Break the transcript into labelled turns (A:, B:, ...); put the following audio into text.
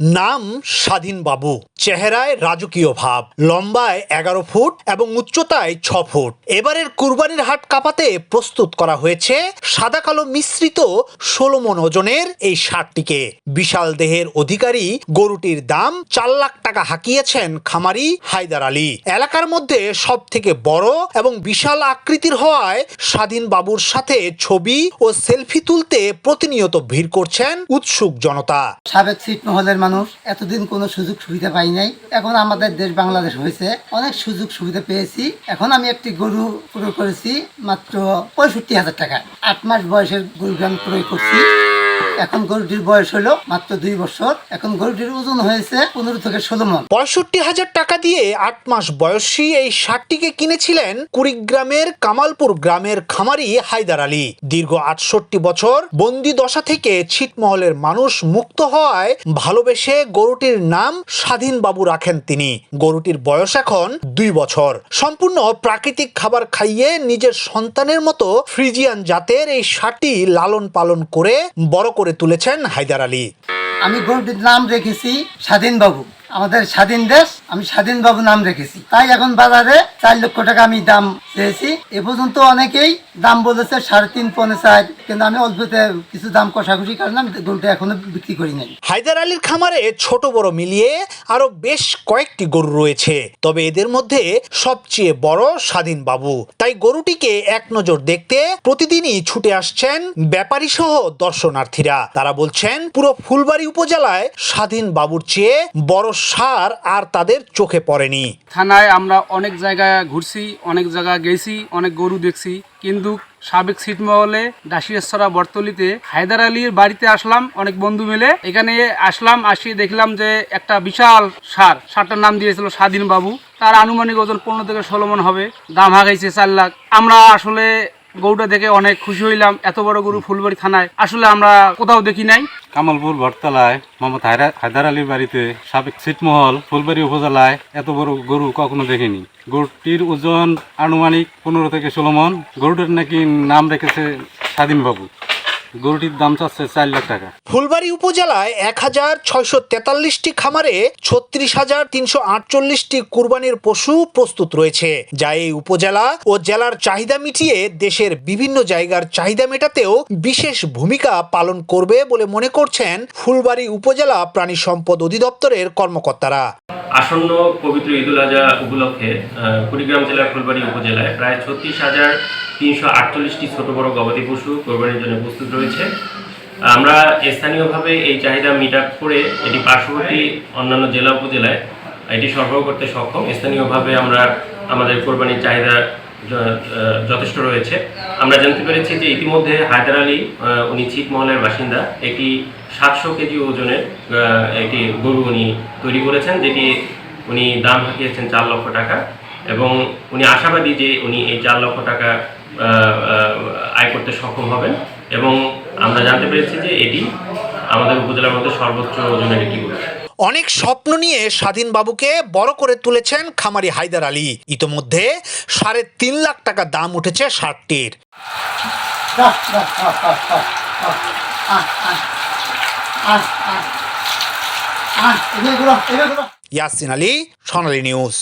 A: নাম স্বাধীন বাবু চেহারায় রাজকীয় ভাব, লম্বায় এগারো ফুট এবং উচ্চতায় ছ ফুট। এবারের কুরবানির হাট কাপাতে প্রস্তুত করা হয়েছে সাদা কালো মিশ্রিত ষোলো মন ওজনের এই ষাটটিকে। বিশাল দেহের অধিকারী গরুটির দাম চার লাখ টাকা হাঁকিয়েছেন খামারি হায়দার আলী। এলাকার মধ্যে সব থেকে বড় এবং বিশাল আকৃতির হওয়ায় স্বাধীন বাবুর সাথে ছবি ও সেলফি তুলতে প্রতিনিয়ত ভিড় করছেন উৎসুক জনতা।
B: সাবেক মানুষ এতদিন কোনো সুযোগ সুবিধা পাই নাই। এখন আমাদের দেশ বাংলাদেশ হয়েছে। অনেক সুযোগ সুবিধা পেয়েছি। এখন আমি একটি গরু ক্রয় করেছি মাত্র পঁয়ষট্টি হাজার টাকা। আট মাস বয়সের গরু আমি ক্রয় করছি। এখন গরুটির বয়স হলো মাত্র দুই বছর। এখন গরুটির ওজন হয়েছে পনেরো থেকে ষোলো মন।
A: পঁয়ষট্টি হাজার টাকা দিয়ে আট মাস বয়সী এই ষাটটিকে কিনেছিলেন কুড়িগ্রামের কামালপুর গ্রামের খামারি হায়দার আলী। দীর্ঘ আটষট্টি বছর বন্দি দশা থেকে ছিটমহলের মানুষ মুক্ত হওয়ায় ভালোবেসে গরুটির নাম স্বাধীন বাবু রাখেন তিনি। গরুটির বয়স এখন দুই বছর। সম্পূর্ণ প্রাকৃতিক খাবার খাইয়ে নিজের সন্তানের মতো ফ্রিজিয়ান জাতের এই ষাটটি লালন পালন করে বড় করে তুলেছেন হায়দার আলী।
B: আমি গরুটির নাম রেখেছি স্বাধীন বাবু আমাদের স্বাধীন দেশ, আমি স্বাধীন বাবু নাম রেখেছি। তাই এখন বাজারে চার লক্ষ টাকা আমি দাম চেয়েছি। এ পর্যন্ত অনেকেই দাম বলেছে সাড়ে তিন, পৌনে চার, কিন্তু আমি অল্পতে কিছু দাম কষাকষি কারণে আমি গরুটা এখনও বিক্রি করি নাই।
A: হায়দার আলীর খামারে ছোট বড় মিলিয়ে আরও বেশ কয়েকটি গরু রয়েছে। তবে এদের মধ্যে সবচেয়ে বড় স্বাধীন বাবু। তাই গরুটিকে এক নজর দেখতে প্রতিদিনই ছুটে আসছেন ব্যাপারী সহ দর্শনার্থীরা। তারা বলছেন, পুরো ফুলবাড়ি উপজেলায় স্বাধীন বাবুর চেয়ে বড় সার আর তাদের চোখে পড়েনি।
C: থানায় আমরা অনেক জায়গায় ঘুরছি, অনেক জায়গায় গেছি, অনেক গরু দেখছি। কিন্তু সাবেক ছিটমহলে ডাসিয়াছড়া বর্তলিতে হায়দার আলীর বাড়িতে আসলাম, অনেক বন্ধু মিলে। এখানে আসলাম আসি দেখলাম যে একটা বিশাল সার। সারটার নাম দিয়েছিল স্বাধীন বাবু তার আনুমানিক ওজন পনেরো থেকে ষোলো মন হবে, দাম হাগাইছে চার লাখ। আমরা আসলে গরুটা দেখে অনেক খুশি হইলাম। এত বড় গরু ফুলবাড়ি থানায়। আসলে আমরা কোথাও দেখি নাই।
D: কামালপুর ভটতলায় মোহাম্মদ হায়দার আলীর বাড়িতে সাবেক ছিটমহল, ফুলবাড়ি উপজেলায় এত বড় গরু কখনো দেখিনি। গরুটির ওজন আনুমানিক পনেরো থেকে ষোলো মন। গরুটার নাকি নাম রেখেছে স্বাধীনবাবু। গরুটির দাম চাচ্ছে চার লাখ টাকা।
A: ফুলবাড়ি উপজেলায় এক হাজার ছয়শো তেতাল্লিশটি খামারে ছত্রিশ হাজার তিনশো আটচল্লিশটি কুরবানির পশু প্রস্তুত রয়েছে। যা এই উপজেলা ও জেলার চাহিদা মিটিয়ে দেশের বিভিন্ন জায়গার চাহিদা মেটাতেও বিশেষ ভূমিকা পালন করবে বলে মনে করছেন ফুলবাড়ি উপজেলা প্রাণী সম্পদ অধিদপ্তরের কর্মকর্তারা।
E: আসন্ন পবিত্র ঈদুল আজহা উপলক্ষে কুড়িগ্রাম জেলার ফুলবাড়ি উপজেলায় প্রায় ছত্রিশ হাজার তিনশো আটচল্লিশটি ছোট বড় গবাদি পশু কোরবানির জন্য প্রস্তুত রয়েছে। আমরা স্থানীয়ভাবে এই চাহিদা মিট আপ করে এটি পার্শ্ববর্তী অন্যান্য জেলা উপজেলায় এটি সরবরাহ করতে সক্ষম। স্থানীয়ভাবে আমরা আমাদের কোরবানির চাহিদা যথেষ্ট রয়েছে। আমরা জানতে পেরেছি যে ইতিমধ্যে হায়দার আলী উনি ছিটমহলের বাসিন্দা। একটি সাতশো কেজি ওজনের একটি গরু উনি তৈরি করেছেন, যেটি উনি দাম হাঁকিয়েছেন চার লক্ষ টাকা। এবং উনি আশাবাদী যে উনি এই চার লক্ষ টাকা আয় করতে সক্ষম হবেন এবং আমরা জানতে পেরেছি যে এটি আমাদের উপজেলার মধ্যে সর্বোচ্চ ওজনের একটি গরু
A: অনেক স্বপ্ন নিয়ে স্বাধীন বাবুকে বড় করে তুলেছেন খামারি হায়দার আলী ইতোমধ্যে সাড়ে তিন লাখ টাকা দাম উঠেছে ষাটটির। ইয়াসিন আলী সোনালী নিউজ